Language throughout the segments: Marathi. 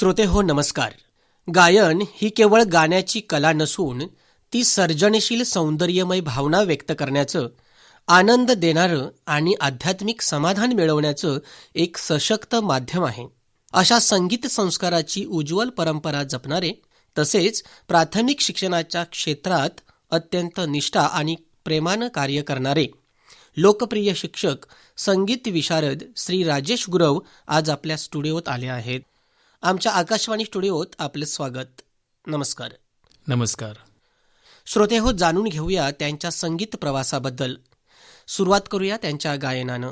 श्रोते हो नमस्कार. गायन ही केवळ गाण्याची कला नसून ती सर्जनशील सौंदर्यमय भावना व्यक्त करण्याचं आनंद देणारं आणि आध्यात्मिक समाधान मिळवण्याचं एक सशक्त माध्यम आहे. अशा संगीत संस्काराची उज्ज्वल परंपरा जपणारे तसेच प्राथमिक शिक्षणाच्या क्षेत्रात अत्यंत निष्ठा आणि प्रेमानं कार्य करणारे लोकप्रिय शिक्षक संगीत विशारद श्री राजेश गुरव आज आपल्या स्टुडिओत आले आहेत. आमच्या आकाशवाणी स्टुडिओत आपले स्वागत. नमस्कार. नमस्कार. श्रोते हो जाणून घेऊया त्यांच्या संगीत प्रवासाबद्दल. सुरुवात करूया त्यांच्या गायनानं.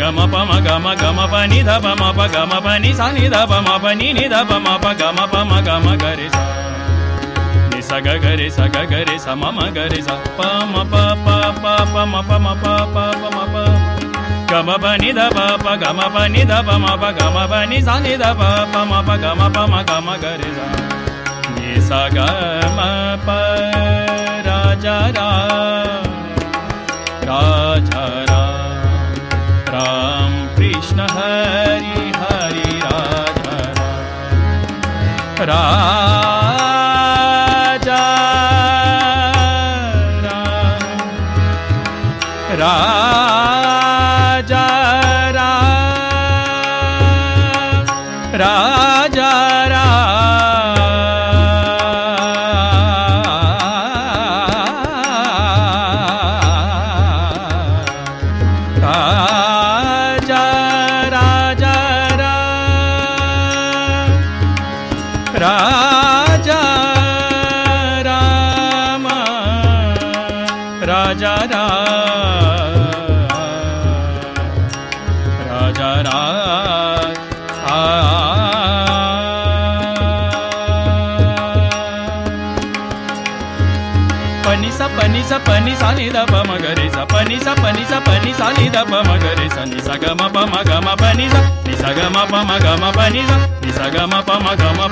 గమ పమ గమ గమ పని ధ పమ ప గమ పని స ని ధ పమ పని ని ధ పమ ప గమ పమ గమ గరి స ని స గ గరి స గ గరి స మమ గరి స పమ ప ప ప పమ పమ ప ప పమ ప గమ పని ధ ప ప గమ పని ధ పమ ప గమ పని స ని ధ ప పమ ప గమ పమ గమ గరి స ని స గ మ ప कृष्ण हरि हरि राधा राम సని దప మగరి స పని స పని స పని సని దప మగరి స. ని స గమ ప మ గమ పని స ని స గమ పని స ని స గమ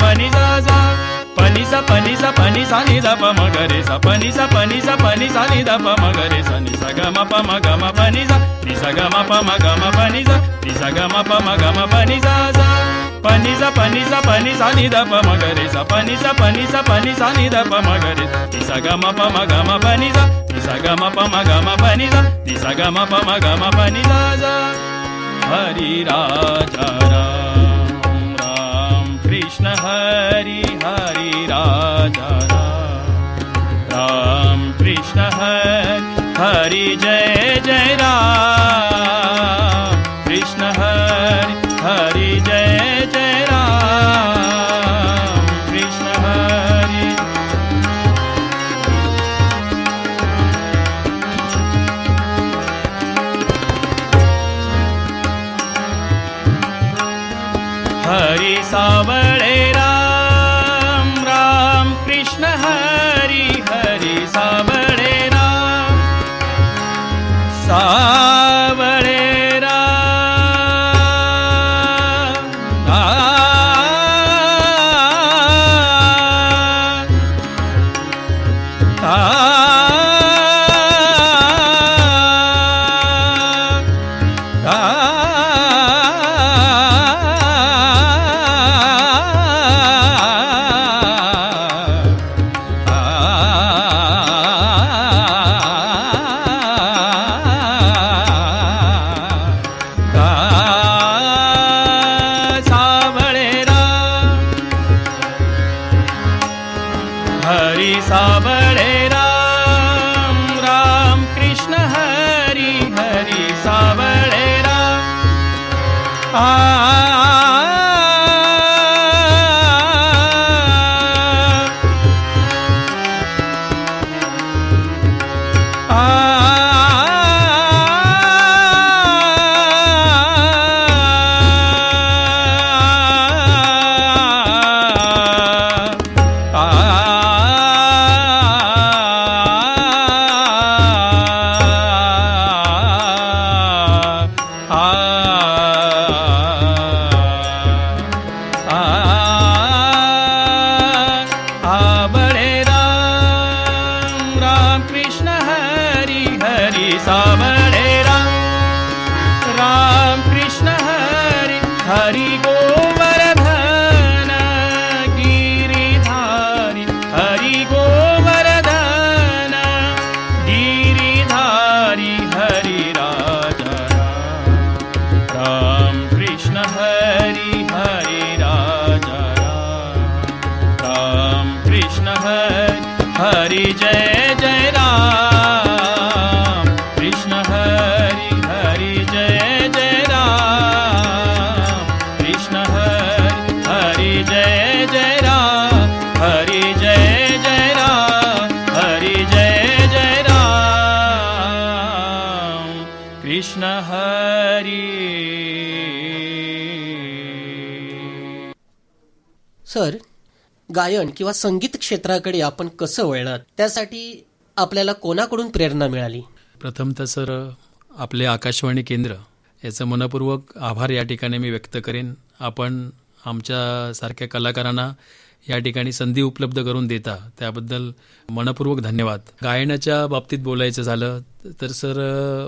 పని స పని స పని స దప మగరి స పని స పని దప మగరి స ని స గమ పని స ని స గమ పని స ని స గమ పని స. पनि सपनि सपनि सा निप मगरे सपनि सपनि सपनि सा निधप मगरिसगम पगम भनिसगम पगम भनि जा निसगम पगमी राजा हरि राजा राम कृष्ण हरि हरि राम। कृष्ण हरि हरि जय जय रा 啊 हरि जय। गायन किंवा संगीत क्षेत्राकडे आपण कसं वळणार? त्यासाठी आपल्याला कोणाकडून प्रेरणा मिळाली? प्रथमतः सर आपले आकाशवाणी केंद्र याचं मनपूर्वक आभार या ठिकाणी मी व्यक्त करेन. आपण आमच्यासारख्या कलाकारांना या ठिकाणी संधी उपलब्ध करून देता त्याबद्दल मनपूर्वक धन्यवाद. गायनाच्या बाबतीत बोलायचं झालं तर सर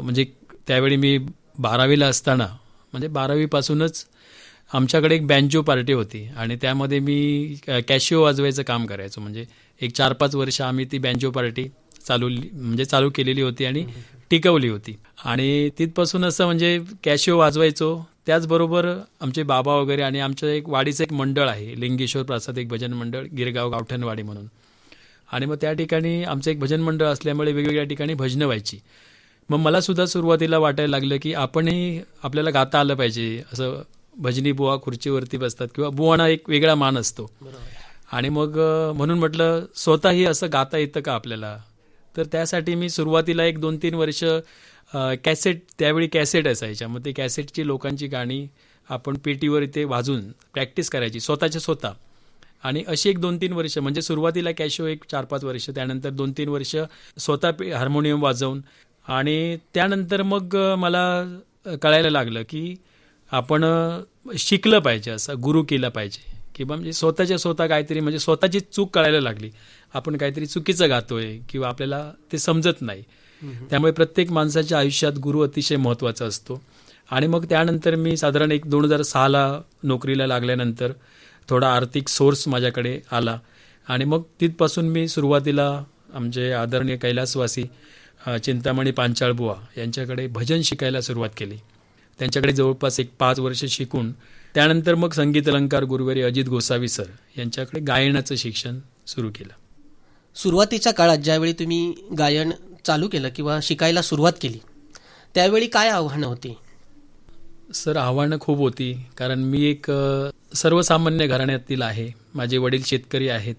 म्हणजे त्यावेळी मी बारावीला असताना म्हणजे बारावीपासूनच आमच्याकडे एक बँजो पार्टी होती आणि त्यामध्ये मी कॅशिओ वाजवायचं काम करायचो. म्हणजे एक चार पाच वर्ष आम्ही ती बँजो पार्टी चालू म्हणजे चालू केलेली होती आणि टिकवली होती. आणि तिथपासून असं म्हणजे कॅशिओ वाजवायचो. त्याचबरोबर आमचे बाबा वगैरे आणि आमचं एक वाडीचं एक मंडळ आहे लिंगेश्वर प्रसाद एक भजन मंडळ गिरगाव गावठणवाडी म्हणून. आणि मग त्या ठिकाणी आमचं एक भजन मंडळ असल्यामुळे वेगवेगळ्या ठिकाणी भजनं व्हायची. मग मलासुद्धा सुरुवातीला वाटायला लागलं की आपणही आपल्याला गाता आलं पाहिजे असं भजनी बुवा खुर्चीवरती बसतात किंवा बुवाना एक वेगळा मान असतो. आणि मग म्हणून म्हटलं स्वतःही असं गाता येतं का आपल्याला? तर त्यासाठी मी सुरुवातीला एक दोन तीन वर्ष कॅसेट त्यावेळी कॅसेट असायच्या. मग ते कॅसेटची लोकांची गाणी आपण पेटीवर इथे वाजून प्रॅक्टिस करायची स्वतःच्या स्वतः. आणि अशी एक दोन तीन वर्ष म्हणजे सुरुवातीला कॅशो एक चार पाच वर्ष त्यानंतर दोन तीन वर्ष स्वतः हार्मोनियम वाजवून आणि त्यानंतर मग मला कळायला लागलं की आपण शिकलं पाहिजे असं गुरु केलं पाहिजे. किंवा म्हणजे स्वतःच्या स्वतः काहीतरी म्हणजे स्वतःची चूक कळायला लागली. आपण काहीतरी चुकीचं गातोय किंवा आपल्याला ते समजत नाही. त्यामुळे प्रत्येक माणसाच्या आयुष्यात गुरु अतिशय महत्त्वाचा असतो. आणि मग त्यानंतर मी साधारण एक दोन हजार सहाला नोकरीला लागल्यानंतर थोडा आर्थिक सोर्स माझ्याकडे आला. आणि मग तिथपासून मी सुरुवातीला आमचे आदरणीय कैलासवासी चिंतामणी पांचाळबुवा यांच्याकडे भजन शिकायला सुरुवात केली. त्यांच्याकडे जवळपास एक पाच वर्ष शिकून त्यानंतर मग संगीत अलंकार गुरुवारी अजित गोसावी सर यांच्याकडे गायनाचं शिक्षण सुरू केलं. सुरुवातीच्या काळात ज्यावेळी तुम्ही गायन चालू केलं किंवा शिकायला सुरुवात केली त्यावेळी काय आव्हानं होती? सर आव्हानं खूप होती कारण मी एक सर्वसामान्य घराण्यातील आहे. माझे वडील शेतकरी आहेत.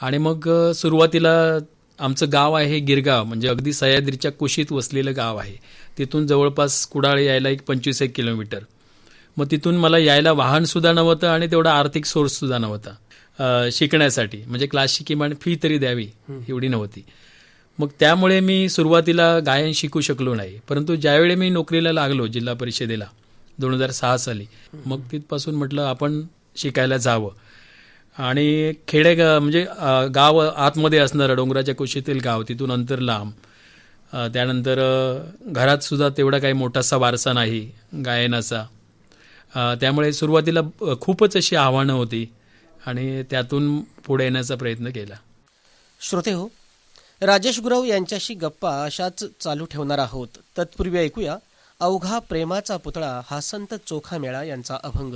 आणि मग सुरुवातीला आमचं गाव आहे गिरगाव म्हणजे अगदी सह्याद्रीच्या कुशीत वसलेलं गाव आहे. तिथून जवळपास कुडाळ यायला एक पंचवीस एक किलोमीटर. मग तिथून मला यायला वाहनसुद्धा नव्हतं आणि तेवढा आर्थिक सोर्ससुद्धा नव्हता. शिकण्यासाठी. म्हणजे क्लासची किमान फी तरी द्यावी एवढी नव्हती. मग त्यामुळे मी सुरुवातीला गायन शिकू शकलो नाही. परंतु ज्यावेळी मी नोकरीला लागलो जिल्हा परिषदेला दोन हजार सहा साली मग तिथपासून म्हटलं आपण शिकायला जावं. आणि खेडे म्हणजे गाव आतमध्ये असणारं डोंगराच्या कुशीतील गाव तिथून अंतर लांब त्यानंतर घरात सुद्धा तेवढा काही मोठासा वारसा नाही गायनाचा त्यामुळे सुरुवातीला खूपच अशी आव्हानं होती आणि त्यातून पुढे येण्याचा प्रयत्न केला श्रोते हो राजेश गुरव यांच्याशी गप्पा अशाच चालू ठेवणार आहोत तत्पूर्वी ऐकूया अवघा प्रेमाचा पुतळा हा संत चोखा मेळा यांचा अभंग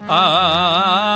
आ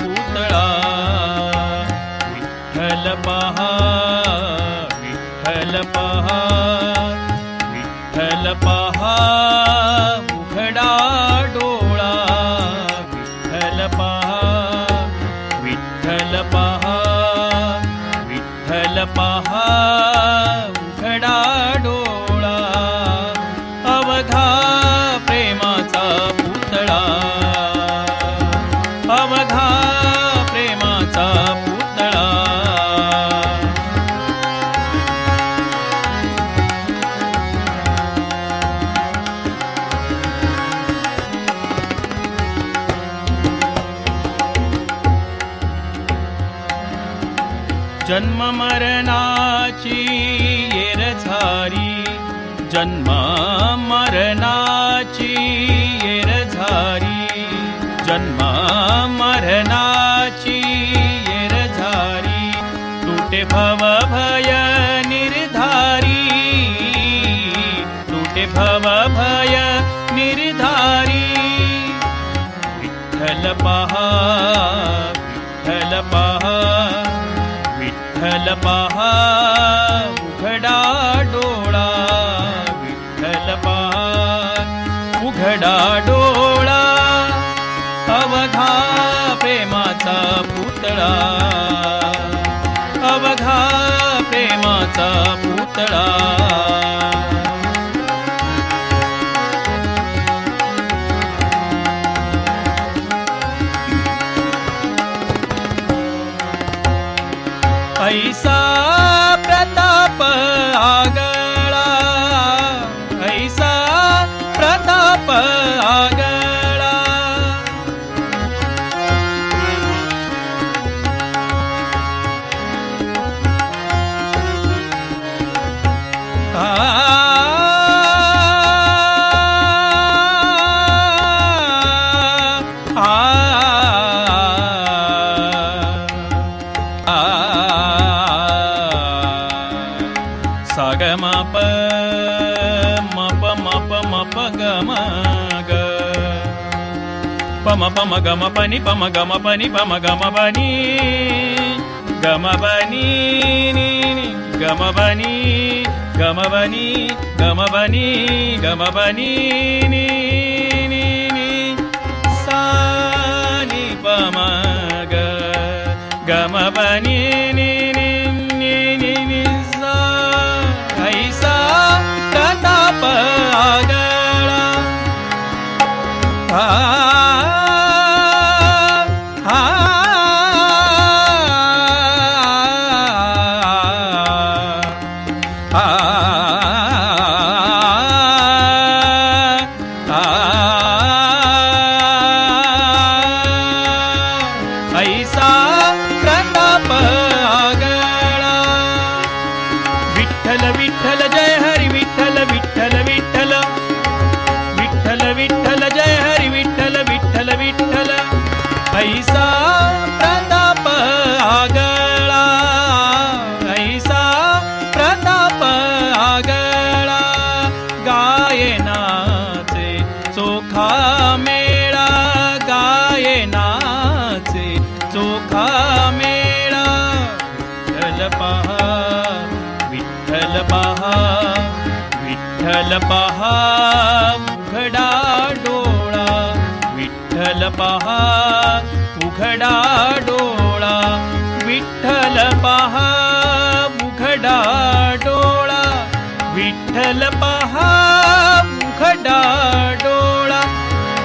प्रेमाचा पुतळा विठ्ठल पहा विठ्ठल ಜನ್ಮ ਭਾਈ ਸਾ ਪ੍ਰਤਾਪ ਆਗਾ గమ పని పమ గమ పని పమ గమ పని గమ పని గమ పని గమ పని గమ పని గమ పని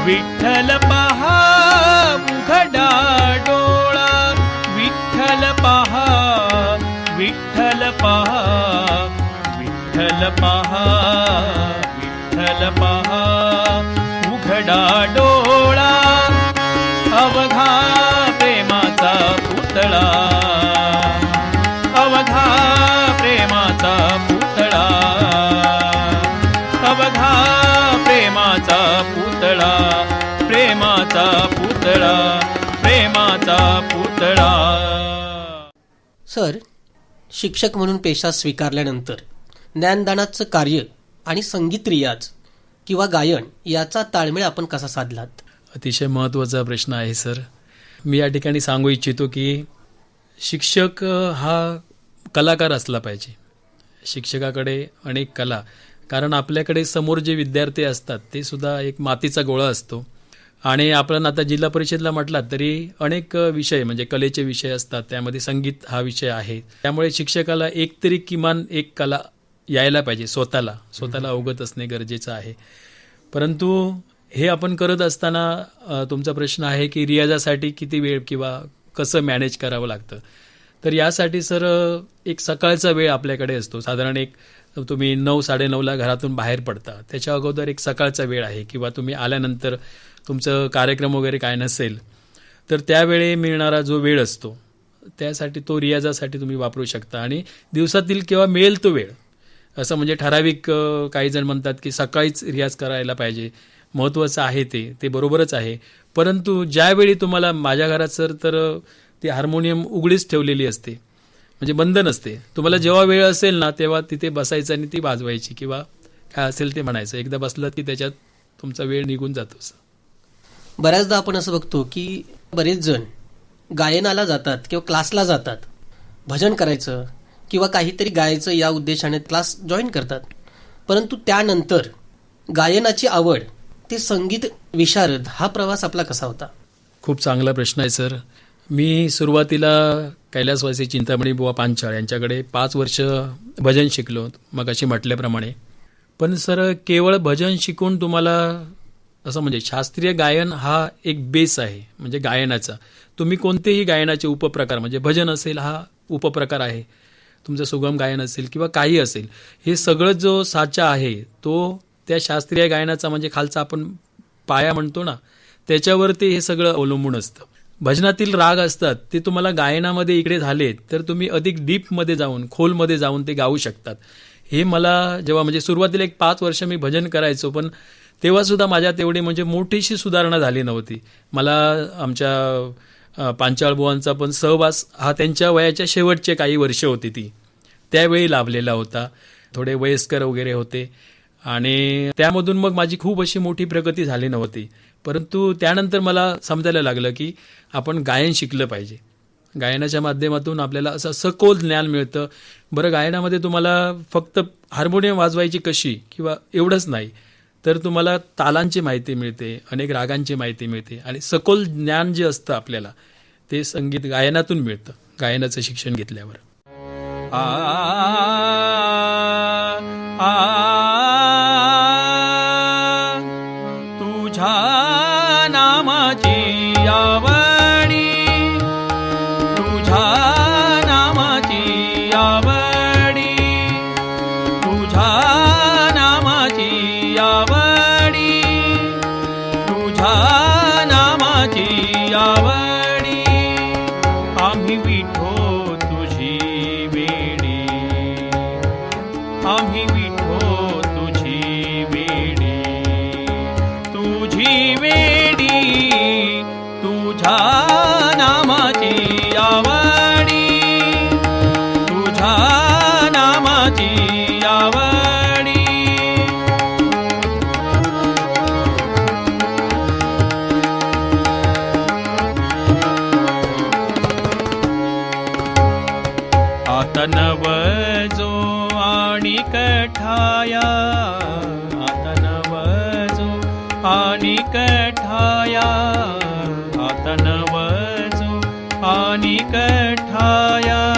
विठ्ठल उघडा डोळा विठ्ठल पहा विठ्ठल पहा विठ्ठल पहा सर शिक्षक म्हणून पेशा स्वीकारल्यानंतर ज्ञानदानाचं कार्य आणि संगीत रियाज किंवा गायन याचा ताळमेळ आपण कसा साधलात? अतिशय महत्त्वाचा प्रश्न आहे सर. मी या ठिकाणी सांगू इच्छितो की शिक्षक हा कलाकार असला पाहिजे. शिक्षकाकडे अनेक कला. कारण आपल्याकडे समोर जे विद्यार्थी असतात ते सुद्धा एक मातीचा गोळा असतो. आणि आपण आता जिल्हा परिषदला म्हटलात तरी अनेक विषय म्हणजे कलेचे विषय असतात त्यामध्ये संगीत हा विषय आहे. त्यामुळे शिक्षकाला एक तरी किमान एक कला यायला पाहिजे स्वतःला. स्वतःला अवगत असणे गरजेचं आहे. परंतु हे आपण करत असताना तुमचा प्रश्न आहे की रियाजासाठी किती वेळ किंवा कसं मॅनेज करावं लागतं? तर यासाठी सर एक सकाळचा वेळ आपल्याकडे असतो. साधारण एक तुम्ही नऊ साडेनऊला घरातून बाहेर पडता. त्याच्या अगोदर एक सकाळचा वेळ आहे किंवा तुम्ही आल्यानंतर तुमचं कार्यक्रम वगैरे काय नसेल तर त्यावेळी मिळणारा जो वेळ असतो त्यासाठी तो रियाजासाठी तुम्ही वापरू शकता. आणि दिवसातील किंवा मिळेल तो वेळ असं म्हणजे ठराविक काही जण म्हणतात की सकाळीच रियाज करायला पाहिजे. महत्त्वाचं आहे ते ते बरोबरच आहे. परंतु ज्यावेळी तुम्हाला माझ्या घरात सर तर ती हार्मोनियम उघडीच ठेवलेली असते. म्हणजे बंद नसते. तुम्हाला जेव्हा वेळ असेल ना तेव्हा तिथे बसायचं आणि ती वाजवायची किंवा काय असेल ते म्हणायचं. एकदा बसलं की त्याच्यात तुमचा वेळ निघून जातो बऱ्याचदा आपण असं बघतो की बरेच जण गायनाला जातात किंवा क्लासला जातात भजन करायचं किंवा काहीतरी गायचं या उद्देशाने क्लास जॉईन करतात. परंतु त्यानंतर गायनाची आवड ते संगीत विशारद हा प्रवास आपला कसा होता? खूप चांगला प्रश्न आहे सर. मी सुरुवातीला कैलासवासी चिंतामणी बुवा पांचाळ यांच्याकडे पाच वर्ष भजन शिकलो मग अशी म्हटल्याप्रमाणे. पण सर केवळ भजन शिकून तुम्हाला असं म्हणजे शास्त्रीय गायन हा एक बेस आहे म्हणजे गायनाचा. तुम्ही कोणतेही गायनाचे उपप्रकार म्हणजे भजन असेल हा उपप्रकार आहे तुमचं सुगम गायन असेल किंवा काही असेल हे सगळं जो साचा आहे तो त्या शास्त्रीय गायनाचा म्हणजे खालचा आपण पाया म्हणतो ना त्याच्यावरती हे सगळं अवलंबून असतं. भजनातील राग असतात ते तुम्हाला गायनामध्ये इकडे झालेत तर तुम्ही अधिक डीपमध्ये जाऊन खोलमध्ये जाऊन ते गाऊ शकतात. हे मला जेव्हा म्हणजे सुरुवातीला एक पाच वर्ष मी भजन करायचो पण तेव्हा सुद्धा तेवढी म्हणजे मोठीशी सुधारणा झाली नव्हती. मला आमच्या पांचाळबुवांचा पण सहवास हा त्यांच्या वयाच्या शेवटचे काही वर्ष होती ती. त्यावेळी लाभलेला होता. थोडे वयस्कर वगैरे होते. आणि त्यामधून मग माझी खूप अशी मोठी प्रगती झाली नव्हती. परंतु त्यानंतर मला समजायला लागलं की आपण गायन शिकलं पाहिजे. गायनाच्या माध्यमातून आपल्याला असं सखोल ज्ञान मिळतं. बरं गायनामध्ये तुम्हाला फक्त हार्मोनियम वाजवायची कशी किंवा एवढंच नाही. तर तुम्हाला तालांची माहिती मिळते अनेक रागांची माहिती मिळते आणि सखोल ज्ञान जे असतं आपल्याला ते संगीत गायनातून मिळतं गायनाचं शिक्षण घेतल्यावर. आ आ निकठाया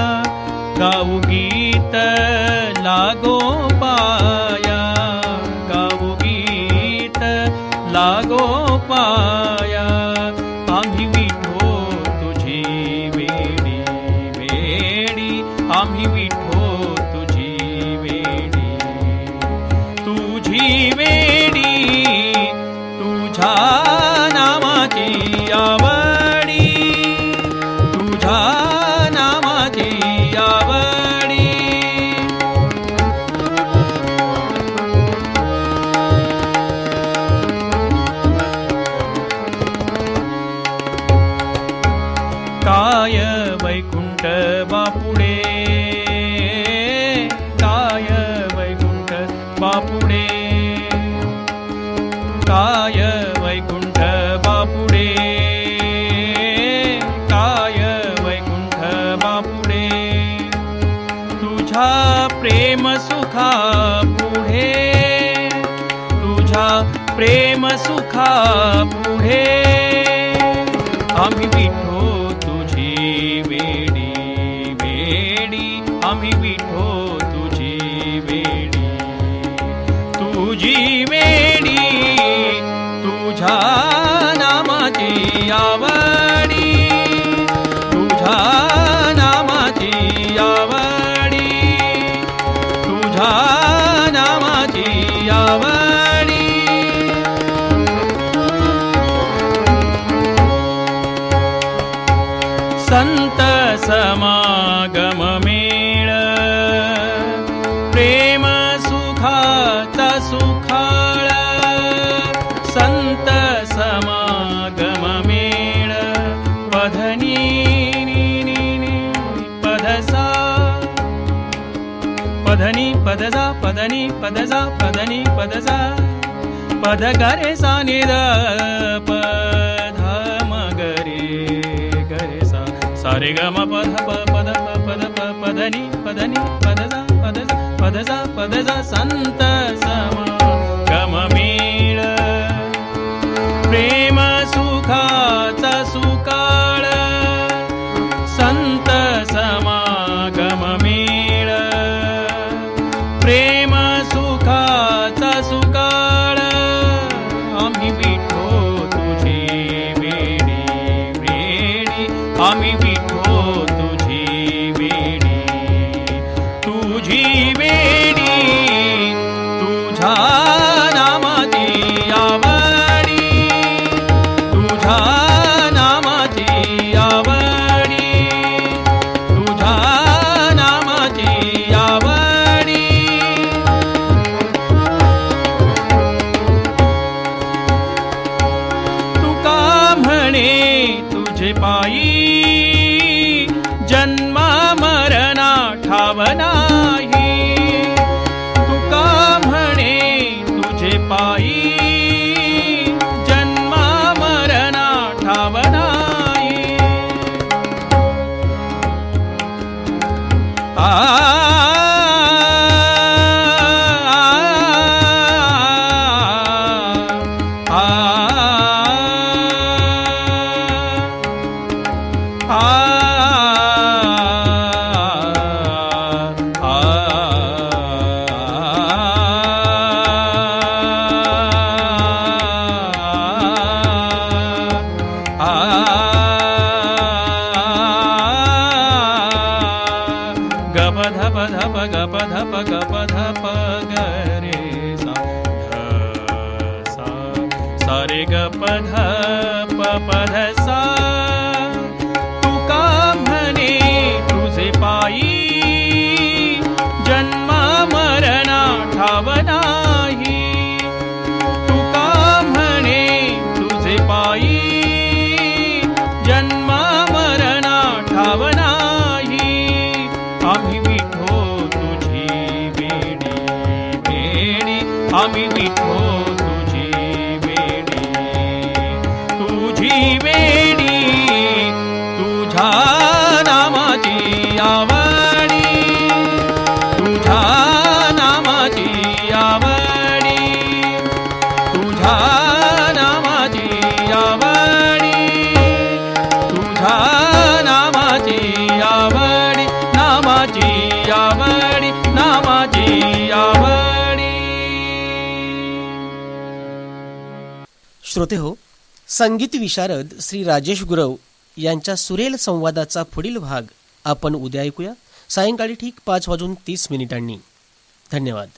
बापुडे काय वैकुंठ बापुडे काय वैकुंठ बापुडे तुझ्या प्रेम सुखा पुढे तुझ्या प्रेम सुखा पुढे समागममेळ। प्रेम सुखाचा सुखाळ। संत समागममेळ। पधनी पधसा पधनी पदजा पदनी पदजा पदनी पदजा पदगरे सानिद சரிகம பத பத பத பதனி பதனி பதத பத பதச பதச சந்த சமா கம மீள பிரேமா காமினி श्रोते हो संगीत विशारद श्री राजेश गुरव यांच्या सुरेल संवादाचा पुढील भाग आपण उद्या ऐकूया. सायंकाळी ठीक पाच वाजून तीस मिनिटांनी. धन्यवाद.